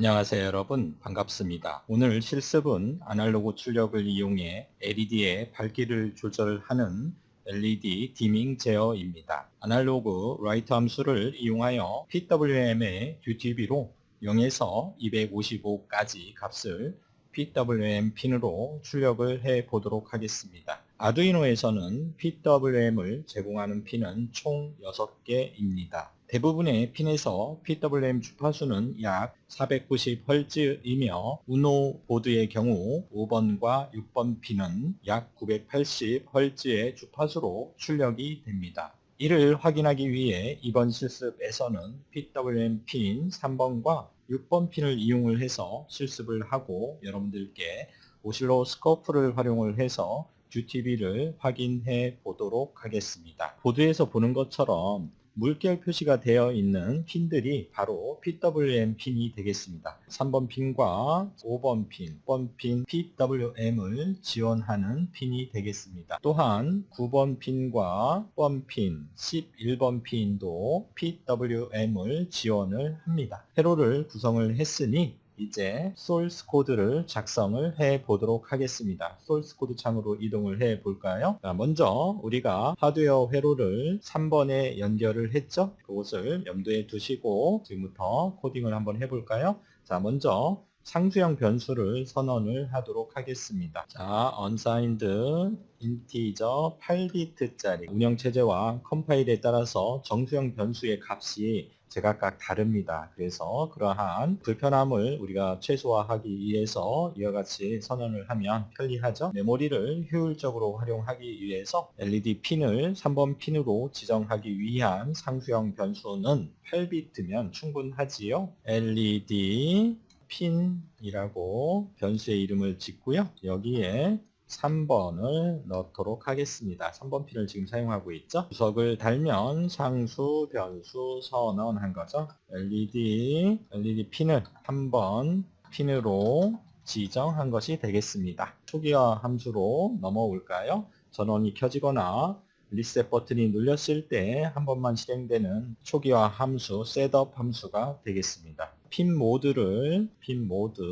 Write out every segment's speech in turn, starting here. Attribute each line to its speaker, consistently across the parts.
Speaker 1: 안녕하세요 여러분 반갑습니다. 오늘 실습은 아날로그 출력을 이용해 LED의 밝기를 조절하는 LED 디밍 제어입니다. 아날로그 라이트 함수를 이용하여 PWM의 듀티비로 0에서 255까지 값을 PWM 핀으로 출력을 해 보도록 하겠습니다. 아두이노에서는 PWM을 제공하는 핀은 총 6개입니다. 대부분의 핀에서 PWM 주파수는 약 490Hz이며 우노 보드의 경우 5번과 6번 핀은 약 980Hz의 주파수로 출력이 됩니다. 이를 확인하기 위해 이번 실습에서는 PWM 핀 3번과 6번 핀을 이용을 해서 실습을 하고 여러분들께 오실로스코프를 활용을 해서 QTV를 확인해 보도록 하겠습니다. 보드에서 보는 것처럼 물결 표시가 되어 있는 핀들이 바로 PWM 핀이 되겠습니다. 3번 핀과 5번 핀, 6번 핀 PWM을 지원하는 핀이 되겠습니다. 또한 9번 핀과 10번 핀, 11번 핀도 PWM을 지원을 합니다. 회로를 구성을 했으니 이제 소스 코드를 작성을 해 보도록 하겠습니다. 소스 코드 창으로 이동을 해 볼까요? 자, 먼저 우리가 하드웨어 회로를 3번에 연결을 했죠? 그것을 염두에 두시고 지금부터 코딩을 한번 해 볼까요? 자, 먼저 상수형 변수를 선언을 하도록 하겠습니다. 자, unsigned integer 8비트짜리 운영체제와 컴파일에 따라서 정수형 변수의 값이 제각각 다릅니다. 그래서 그러한 불편함을 우리가 최소화하기 위해서 이와 같이 선언을 하면 편리하죠. 메모리를 효율적으로 활용하기 위해서 LED 핀을 3번 핀으로 지정하기 위한 상수형 변수는 8비트면 충분하지요. LED 핀이라고 변수의 이름을 짓고요. 여기에 3번을 넣도록 하겠습니다. 3번 핀을 지금 사용하고 있죠. 주석을 달면 상수 변수 선언한 거죠. LED, LED 핀을 3번 핀으로 지정한 것이 되겠습니다. 초기화 함수로 넘어올까요? 전원이 켜지거나 리셋 버튼이 눌렸을 때 한 번만 실행되는 초기화 함수, 셋업 함수가 되겠습니다. 핀 모드를 핀 모드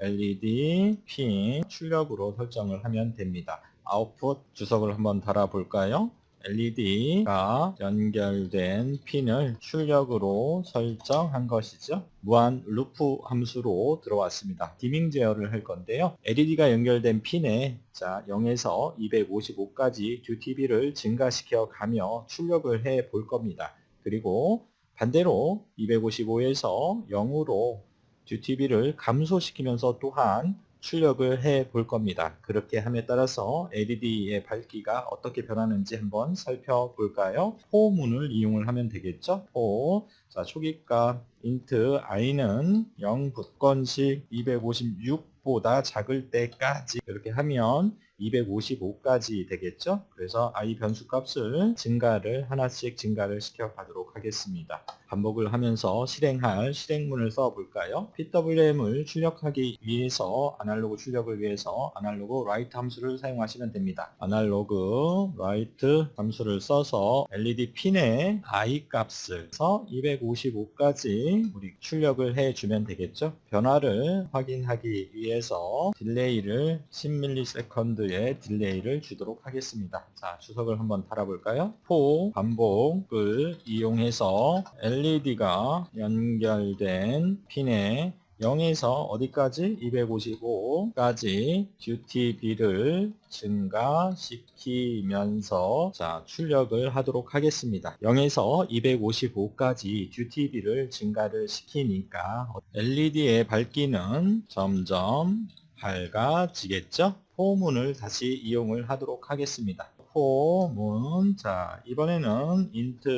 Speaker 1: LED 핀 출력으로 설정을 하면 됩니다. 아웃풋 주석을 한번 달아볼까요? LED가 연결된 핀을 출력으로 설정한 것이죠. 무한 루프 함수로 들어왔습니다. 디밍 제어를 할 건데요. LED가 연결된 핀에 자 0에서 255까지 듀티비를 증가시켜 가며 출력을 해 볼 겁니다. 그리고 반대로 255에서 0으로 듀티비를 감소시키면서 또한 출력을 해 볼 겁니다. 그렇게 함에 따라서 LED의 밝기가 어떻게 변하는지 한번 살펴볼까요? 포문을 이용을 하면 되겠죠? 포. 자, 초기값 int i는 0 붙건식 256보다 작을 때까지 이렇게 하면 255까지 되겠죠? 그래서 i 변수 값을 증가를 하나씩 증가를 시켜 가도록 하겠습니다. 반복을 하면서 실행할 실행문을 써 볼까요? PWM을 출력하기 위해서 아날로그 출력을 위해서 아날로그 write 함수를 사용하시면 됩니다. 아날로그 write 함수를 써서 LED 핀의 i 값을 서 255까지 우리 출력을 해 주면 되겠죠? 변화를 확인하기 위해서 딜레이를 10ms 의 딜레이를 주도록 하겠습니다. 자, 주석을 한번 달아볼까요? 포 반복을 이용해서 LED가 연결된 핀에 0에서 어디까지? 255까지 듀티비를 증가시키면서 자 출력을 하도록 하겠습니다. 0에서 255까지 듀티비를 증가를 시키니까 LED의 밝기는 점점 밝아지겠죠? 포문을 다시 이용을 하도록 하겠습니다. 포문 자 이번에는 int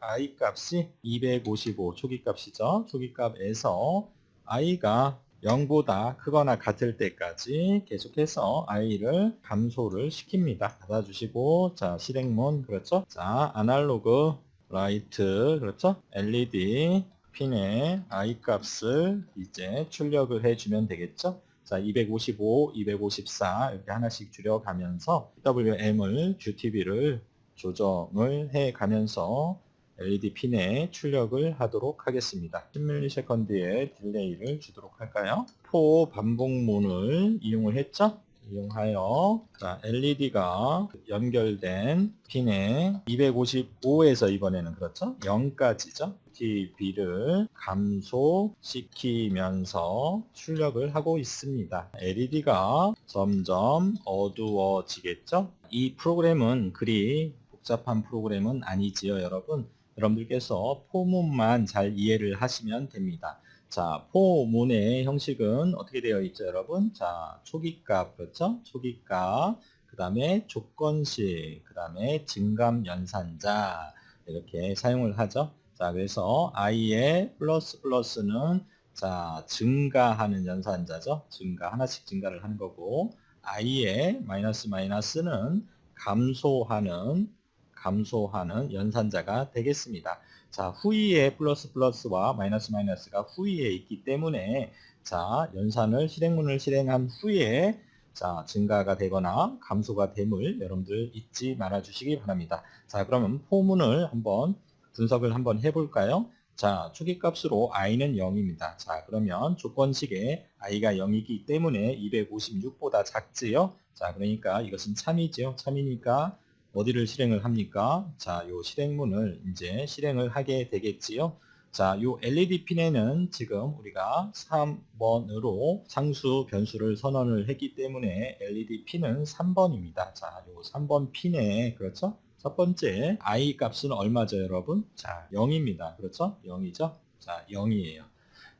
Speaker 1: i 값이 255 초기 값이죠. 초기 값에서 i가 0보다 크거나 같을 때까지 계속해서 i를 감소를 시킵니다. 받아주시고 자 실행문 그렇죠? 자 아날로그 라이트 그렇죠? LED 핀의 i 값을 이제 출력을 해주면 되겠죠? 자, 255, 254 이렇게 하나씩 줄여가면서 WM을 QTB를 조정을 해 가면서 LED 핀에 출력을 하도록 하겠습니다. 10ms의 딜레이를 주도록 할까요? 포 반복문을 이용을 했죠? 이용하여 자, LED가 연결된 핀에 255에서 이번에는 그렇죠? 0까지죠? TV를 감소시키면서 출력을 하고 있습니다. LED가 점점 어두워지겠죠? 이 프로그램은 그리 복잡한 프로그램은 아니지요, 여러분. 여러분들께서 포문만 잘 이해를 하시면 됩니다. 자, 포문의 형식은 어떻게 되어 있죠, 여러분? 자, 초기값, 그렇죠? 초기값, 그 다음에 조건식, 그 다음에 증감 연산자, 이렇게 사용을 하죠. 자, 그래서 i의 플러스 플러스는 자, 증가하는 연산자죠. 증가, 하나씩 증가를 하는 거고, i의 마이너스 마이너스는 감소하는, 감소하는 연산자가 되겠습니다. 자, 후위에 플러스 플러스와 마이너스 마이너스가 후위에 있기 때문에 자, 연산을 실행문을 실행한 후에 자, 증가가 되거나 감소가 됨을 여러분들 잊지 말아 주시기 바랍니다. 자, 그러면 포문을 한번 분석을 한번 해 볼까요? 자, 초기값으로 i는 0입니다. 자, 그러면 조건식에 i가 0이기 때문에 256보다 작지요? 자, 그러니까 이것은 참이지요. 참이니까 어디를 실행을 합니까? 자, 요 실행문을 이제 실행을 하게 되겠지요. 자, 요 LED 핀에는 지금 우리가 3번으로 상수 변수를 선언을 했기 때문에 LED 핀은 3번입니다. 자, 요 3번 핀에 그렇죠? 첫 번째 i 값은 얼마죠, 여러분? 자, 0입니다. 그렇죠? 0이죠? 자, 0이에요.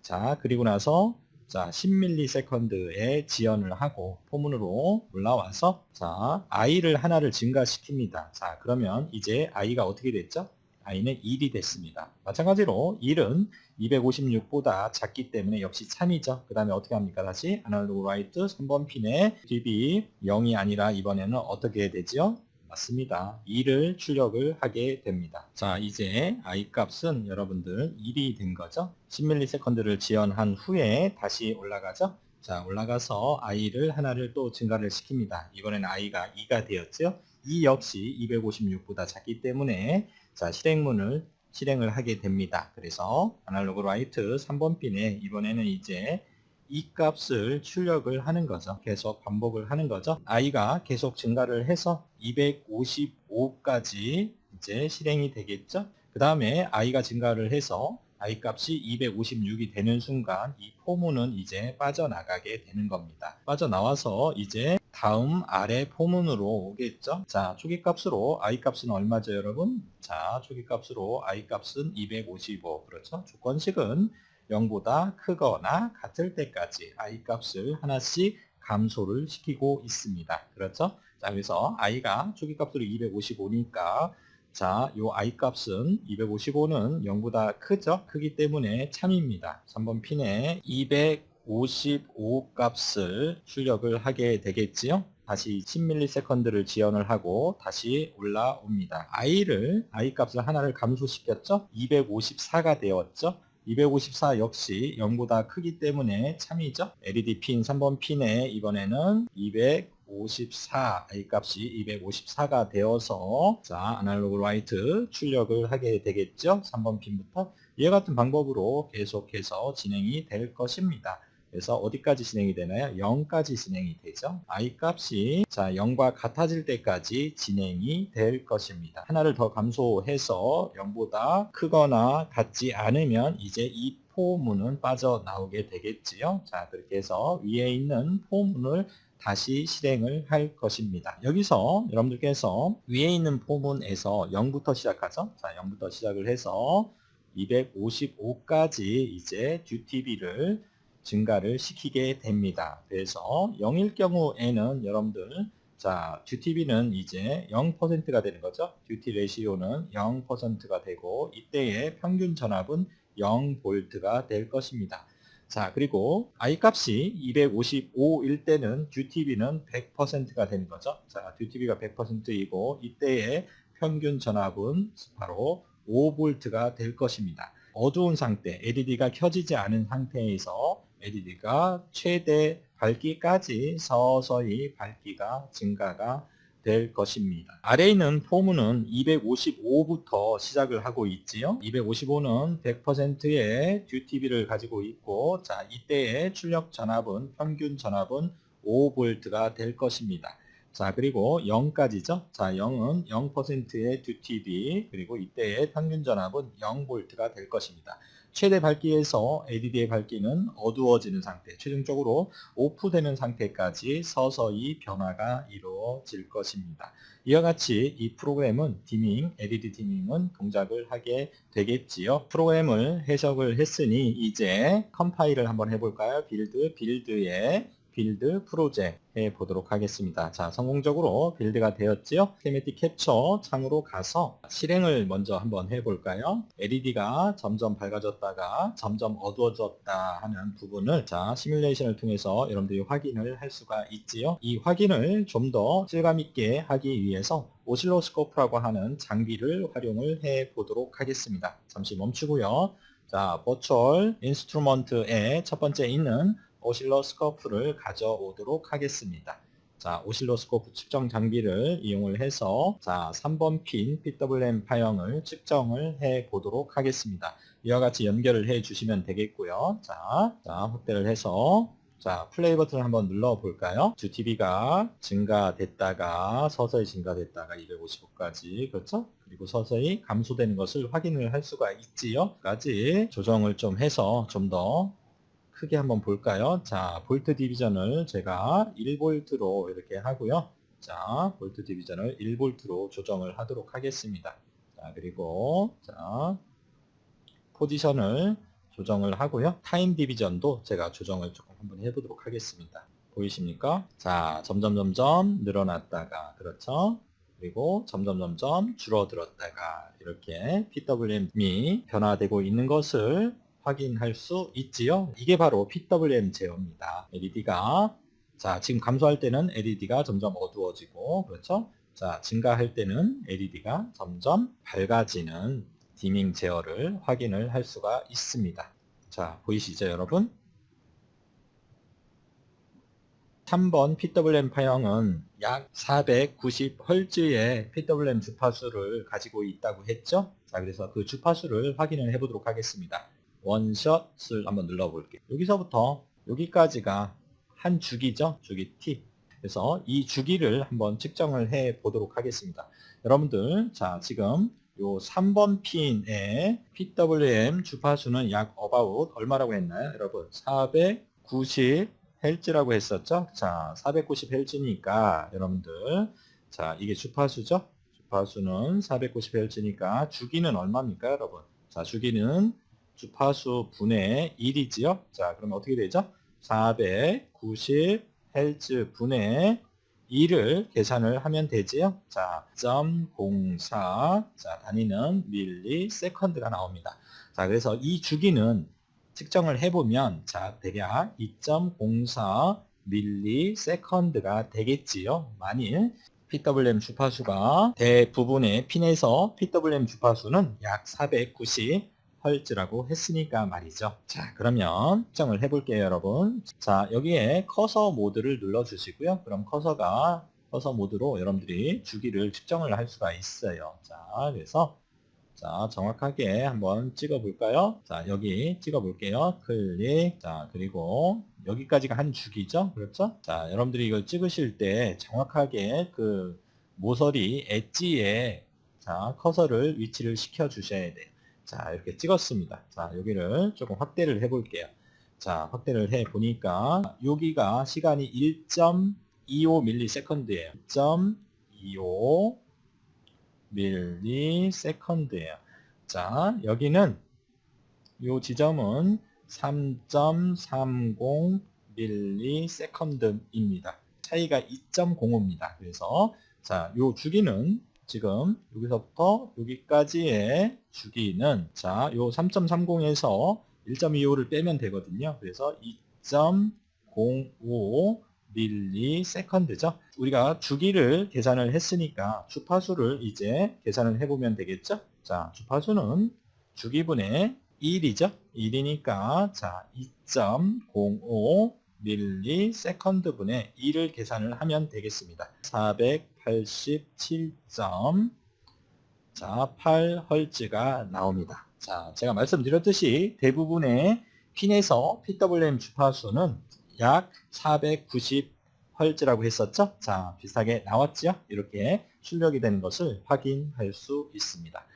Speaker 1: 자, 그리고 나서 자, 10ms에 지연을 하고 포문으로 올라와서 자, i를 하나를 증가시킵니다. 자, 그러면 이제 i가 어떻게 됐죠? i는 1이 됐습니다. 마찬가지로 1은 256보다 작기 때문에 역시 참이죠. 그 다음에 어떻게 합니까? 다시 아날로그 라이트 3번 핀에 DB 0이 아니라 이번에는 어떻게 되죠? 맞습니다. 2를 출력을 하게 됩니다. 자, 이제 i 값은 여러분들 1이 된 거죠. 10ms를 지연한 후에 다시 올라가죠. 자, 올라가서 i를 하나를 또 증가를 시킵니다. 이번에는 i가 2가 되었죠. 2 역시 256보다 작기 때문에 자, 실행문을 실행을 하게 됩니다. 그래서 아날로그 라이트 3번 핀에 이번에는 이제 이 값을 출력을 하는 거죠. 계속 반복을 하는 거죠. i가 계속 증가를 해서 255까지 이제 실행이 되겠죠. 그 다음에 i가 증가를 해서 i 값이 256이 되는 순간 이 포문은 이제 빠져나가게 되는 겁니다. 빠져나와서 이제 다음 아래 포문으로 오겠죠. 자, 초기 값으로 i 값은 얼마죠, 여러분? 자, 초기 값으로 i 값은 255. 그렇죠? 조건식은 0보다 크거나 같을 때까지 i 값을 하나씩 감소를 시키고 있습니다. 그렇죠? 자, 그래서 i가 초기 값으로 255니까 자, 요 i 값은 255는 0보다 크죠? 크기 때문에 참입니다. 3번 핀에 255 값을 출력을 하게 되겠지요? 다시 10ms를 지연을 하고 다시 올라옵니다. i를 i 값을 하나를 감소시켰죠? 254가 되었죠? 254 역시 0보다 크기 때문에 참이죠. LED 핀 3번 핀에 이번에는 254 i 값이 254가 되어서 자 아날로그 라이트 출력을 하게 되겠죠. 3번 핀부터 이와 같은 방법으로 계속해서 진행이 될 것입니다. 그래서 어디까지 진행이 되나요? 0까지 진행이 되죠. i 값이 자 0과 같아질 때까지 진행이 될 것입니다. 하나를 더 감소해서 0보다 크거나 같지 않으면 이제 이 포문은 빠져나오게 되겠지요. 자 그렇게 해서 위에 있는 포문을 다시 실행을 할 것입니다. 여기서 여러분들께서 위에 있는 포문에서 0부터 시작하죠. 자 0부터 시작을 해서 255까지 이제 듀티비를 증가를 시키게 됩니다. 그래서 0일 경우에는 여러분들 자 듀티비는 이제 0%가 되는 거죠. 듀티 레시오는 0%가 되고 이때의 평균 전압은 0V가 될 것입니다. 자 그리고 i 값이 255일 때는 듀티비는 100%가 되는 거죠. 자 듀티비가 100%이고 이때의 평균 전압은 바로 5V가 될 것입니다. 어두운 상태, LED가 켜지지 않은 상태에서 LED가 최대 밝기까지 서서히 밝기가 증가가 될 것입니다. 아래에 있는 포문은 255부터 시작을 하고 있지요. 255는 100%의 듀티비를 가지고 있고 자 이때의 출력 전압은 평균 전압은 5V가 될 것입니다. 자 그리고 0까지죠. 자 0은 0%의 듀티비 그리고 이때의 평균 전압은 0V가 될 것입니다. 최대 밝기에서 LED의 밝기는 어두워지는 상태, 최종적으로 오프되는 상태까지 서서히 변화가 이루어질 것입니다. 이와 같이 이 프로그램은 디밍, LED 디밍은 동작을 하게 되겠지요. 프로그램을 해석을 했으니 이제 컴파일을 한번 해볼까요? 빌드, 빌드에 빌드 프로젝트 해 보도록 하겠습니다. 자, 성공적으로 빌드가 되었지요. 스케매틱 캡처 창으로 가서 실행을 먼저 한번 해볼까요? LED가 점점 밝아졌다가 점점 어두워졌다 하는 부분을 자, 시뮬레이션을 통해서 여러분들이 확인을 할 수가 있지요. 이 확인을 좀 더 실감 있게 하기 위해서 오실로스코프라고 하는 장비를 활용을 해 보도록 하겠습니다. 잠시 멈추고요. 자, 버추얼 인스트루먼트에 첫 번째 있는 오실로스코프를 가져오도록 하겠습니다. 자, 오실로스코프 측정 장비를 이용을 해서 자, 3번 핀 PWM 파형을 측정을 해 보도록 하겠습니다. 이와 같이 연결을 해 주시면 되겠고요. 자, 자, 확대를 해서 자, 플레이 버튼을 한번 눌러 볼까요? 주TV가 증가됐다가 서서히 증가됐다가 255까지 그렇죠? 그리고 서서히 감소되는 것을 확인을 할 수가 있지요. 까지 조정을 좀 해서 좀더 크게 한번 볼까요? 자, 볼트 디비전을 제가 1볼트로 이렇게 하고요. 자, 볼트 디비전을 1볼트로 조정을 하도록 하겠습니다. 자, 그리고 자, 포지션을 조정을 하고요. 타임 디비전도 제가 조정을 조금 한번 해보도록 하겠습니다. 보이십니까? 자, 점점 점점 늘어났다가 그렇죠? 그리고 점점 점점 줄어들었다가 이렇게 PWM이 변화되고 있는 것을 확인할 수 있지요. 이게 바로 PWM 제어입니다. LED가 자 지금 감소할 때는 LED가 점점 어두워지고 그렇죠? 자 증가할 때는 LED가 점점 밝아지는 디밍 제어를 확인을 할 수가 있습니다. 자 보이시죠 여러분? 3번 PWM 파형은 약 490Hz의 PWM 주파수를 가지고 있다고 했죠? 자, 그래서 그 주파수를 확인을 해보도록 하겠습니다. 원샷을 한번 눌러볼게요. 여기서부터 여기까지가 한 주기죠? 주기 T. 그래서 이 주기를 한번 측정을 해 보도록 하겠습니다. 여러분들, 자, 지금 요 3번 핀의 PWM 주파수는 약 about 얼마라고 했나요? 여러분, 490Hz라고 했었죠? 자, 490Hz니까 여러분들, 자, 이게 주파수죠? 주파수는 490Hz니까 주기는 얼마입니까, 여러분? 자, 주기는 주파수 분의 1이지요. 자, 그러면 어떻게 되죠? 490Hz 분의 2를 계산을 하면 되지요. 자, 0.04, 자, 단위는 밀리 세컨드가 나옵니다. 자, 그래서 이 주기는 측정을 해보면, 자, 대략 2.04 밀리 세컨드가 되겠지요. 만일 PWM 주파수가 대부분의 핀에서 PWM 주파수는 약 490, 헐즈라고 했으니까 말이죠. 자, 그러면 측정을 해볼게요, 여러분. 자, 여기에 커서 모드를 눌러주시고요. 그럼 커서가 커서 모드로 여러분들이 주기를 측정을 할 수가 있어요. 자, 그래서 자, 정확하게 한번 찍어볼까요? 자, 여기 찍어볼게요. 클릭. 자, 그리고 여기까지가 한 주기죠? 그렇죠? 자, 여러분들이 이걸 찍으실 때 정확하게 그 모서리 엣지에 자, 커서를 위치를 시켜 주셔야 돼요. 자, 이렇게 찍었습니다. 자, 여기를 조금 확대를 해 볼게요. 자, 확대를 해 보니까 여기가 시간이 1.25ms예요. 1.25 밀리세컨드예요. 자, 여기는 이 지점은 3.30 밀리세컨드입니다. 차이가 2.05입니다. 그래서 자, 이 주기는 지금 여기서부터 여기까지의 주기는 자, 요 3.30에서 1.25를 빼면 되거든요. 그래서 2.05 밀리 세컨드죠. 우리가 주기를 계산을 했으니까 주파수를 이제 계산을 해보면 되겠죠. 자, 주파수는 주기분의 1이죠. 1이니까 자, 2.05 밀리 세컨드 분의 2를 계산을 하면 되겠습니다. 400 987점 자, 8헐츠가 나옵니다. 자, 제가 말씀드렸듯이 대부분의 핀에서 PWM 주파수는 약 490헐츠라고 했었죠? 자, 비슷하게 나왔죠? 이렇게 출력이 되는 것을 확인할 수 있습니다.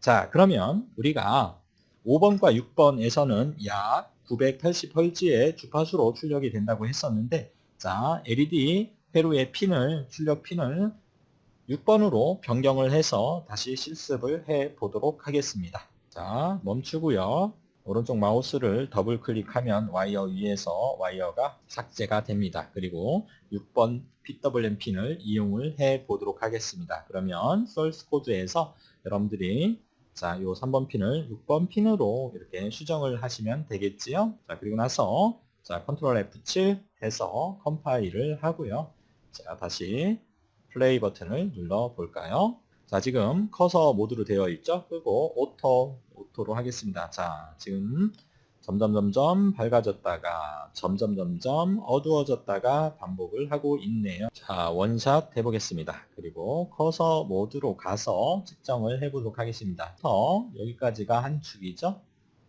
Speaker 1: 자, 그러면 우리가 5번과 6번에서는 약 980헐츠의 주파수로 출력이 된다고 했었는데, 자, LED 회로의 핀을, 출력 핀을 6번으로 변경을 해서 다시 실습을 해 보도록 하겠습니다. 자, 멈추고요. 오른쪽 마우스를 더블 클릭하면 와이어 위에서 와이어가 삭제가 됩니다. 그리고 6번 PWM 핀을 이용을 해 보도록 하겠습니다. 그러면 source 코드에서 여러분들이 자, 요 3번 핀을 6번 핀으로 이렇게 수정을 하시면 되겠지요. 자, 그리고 나서 자, 컨트롤 F7 해서 컴파일을 하고요. 자, 다시 플레이 버튼을 눌러 볼까요? 자, 지금 커서 모드로 되어 있죠? 끄고 오토, 오토로 하겠습니다. 자, 지금 점점 점점 밝아졌다가 점점 점점 어두워졌다가 반복을 하고 있네요. 자, 원샷 해보겠습니다. 그리고 커서 모드로 가서 측정을 해보도록 하겠습니다. 더 여기까지가 한 축이죠?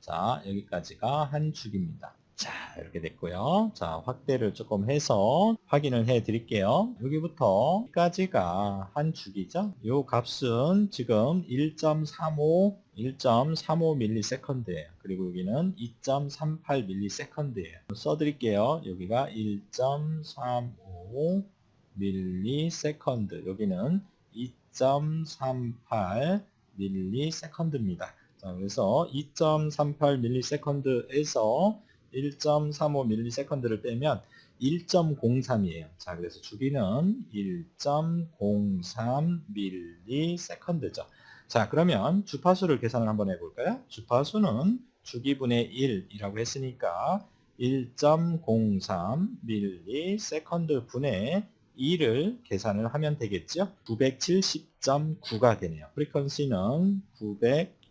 Speaker 1: 자, 여기까지가 한 축입니다. 자, 이렇게 됐고요. 자, 확대를 조금 해서 확인을 해 드릴게요. 여기부터 여기까지가 한 축이죠. 이 값은 지금 1.35, 1.35ms예요. 그리고 여기는 2.38ms예요. 써드릴게요. 여기가 1.35 ms. 여기는 2.38ms입니다. 자, 그래서 2.38ms에서 1.35ms를 빼면 1.03이에요. 자, 그래서 주기는 1.03ms죠. 자, 그러면 주파수를 계산을 한번 해볼까요? 주파수는 주기분의 1이라고 했으니까 1.03ms 분의 2를 계산을 하면 되겠죠? 970.9가 되네요. 프리퀀시는 970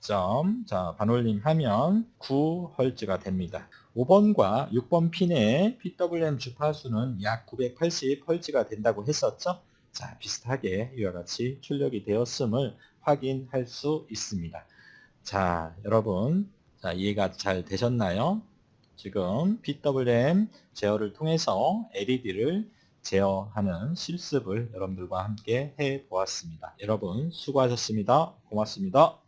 Speaker 1: 점, 자, 반올림 하면 9헐츠가 됩니다. 5번과 6번 핀의 PWM 주파수는 약 980헐츠가 된다고 했었죠? 자, 비슷하게 이와 같이 출력이 되었음을 확인할 수 있습니다. 자, 여러분, 자, 이해가 잘 되셨나요? 지금 PWM 제어를 통해서 LED를 제어하는 실습을 여러분들과 함께 해 보았습니다. 여러분 수고하셨습니다. 고맙습니다.